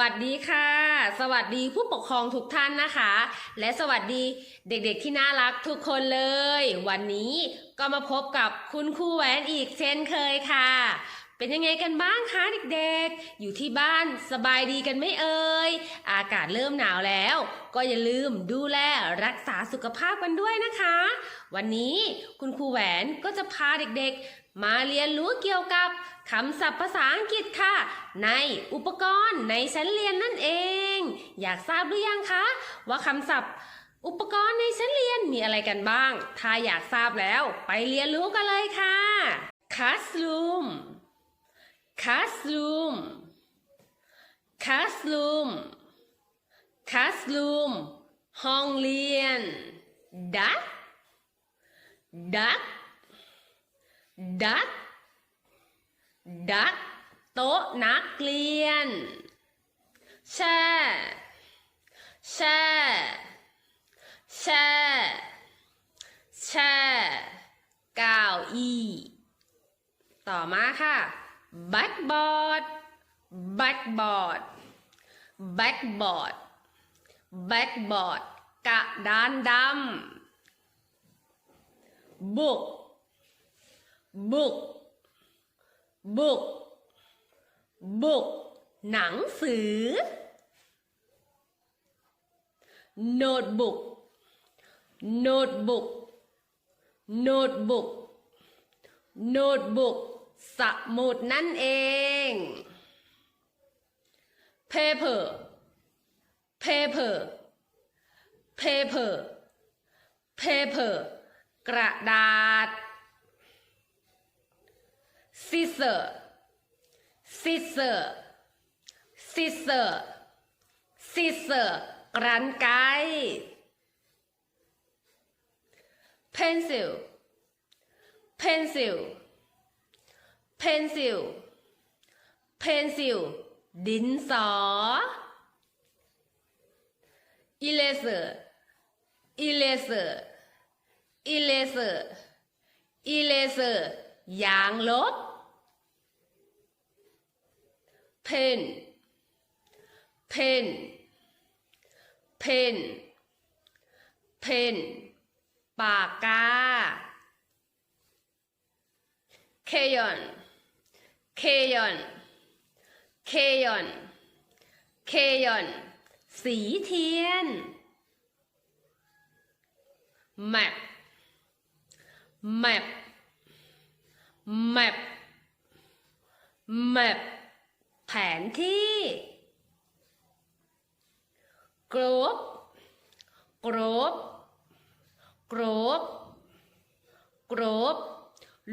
วัสดีค่ะ สวัสดีผู้ปกครองทุกท่านนะคะ และสวัสดีเด็กๆที่น่ารักทุกคนเลย วันนี้ก็มาพบกับคุณครูแหวนอีกเช่นเคยค่ะ เป็นยังไงกันบ้างคะเด็กๆ อยู่ที่บ้านสบายดีกันไม่เอ่ยอากาศเริ่มหนาวแล้ว ก็อย่าลืมดูแลรักษาสุขภาพกันด้วยนะคะ วันนี้คุณครูแหวนก็จะพาเด็กๆ มาเรียนรู้เกี่ยวกับคำศัพท์ภาษาอังกฤษค่ะ ในอุปกรณ์ในชั้นเรียนนั่นเอง อยากทราบหรือยังคะ ว่าคำศัพท์ อุปกรณ์ในชั้นเรียนมีอะไรกันบ้าง ถ้าอยากทราบแล้วไปเรียนรู้กันเลยค่ะ classroom classroom classroom classroom ห้องเรียน duck duck duck duck โต๊ะนักเรียน แช่ แช่ แช่ แช่เก้าอี้ต่อมาค่ะ backboard backboard backboard backboard กระดานดำ book book book หนังสือ notebook notebook notebook notebook สมุดนั่นเอง paper paper paper paper กระดาษ scissor scissor scissor scissor กรรไกร pencil pencil pencil pencil ดินสอ eraser eraser eraser eraser ยางลบ pen pen pen pen ปากกา crayon crayon crayon crayon สีเทียน map map map map แผนที่ group group group group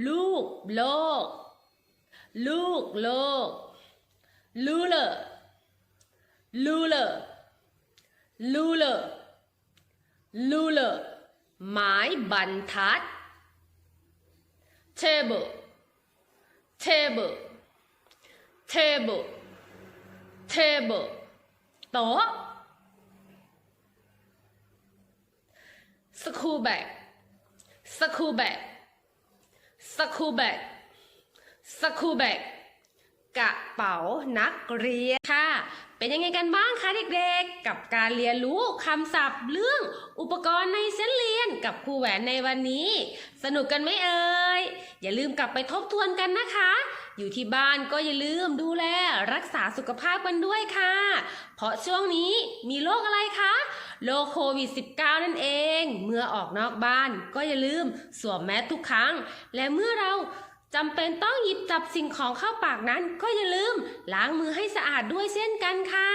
ลูกโลก ลูกโลก ruler ruler ruler ruler ไม้บรรทัด table table table table โต๊ะ school bag school bag school bag school bag กระเป๋านักเรียนค่ะ เป็นยังไงกันบ้างคะเด็กๆ กับการเรียนรู้คำศัพท์เรื่องอุปกรณ์ในชั้นเรียนกับครูแหวนในวันนี้ สนุกกันไหมเอ่ย อย่าลืมกลับไปทบทวนกันนะคะ อยู่ที่บ้านก็อย่าลืมดูแลรักษาสุขภาพกันด้วยค่ะ เพราะช่วงนี้มีโรคอะไรคะโรคโควิด -19 นั่นเอง เมื่อออกนอกบ้านก็อย่าลืมสวมแมสทุกครั้ง และเมื่อเรา จำเป็นต้องหยิบจับสิ่งของเข้าปากนั้น ก็อย่าลืมล้างมือให้สะอาดด้วยเช่นกันค่ะ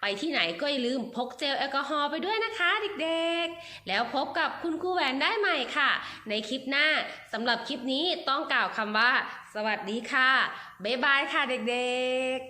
ไปที่ไหนก็อย่าลืมพกเจลแอลกอฮอล์ไปด้วยนะคะเด็กๆ แล้วพบกับคุณครูแหวนได้ใหม่ค่ะ ในคลิปหน้าสำหรับคลิปนี้ต้องกล่าวคำว่า สวัสดีค่ะ บ๊ายบายค่ะเด็กๆ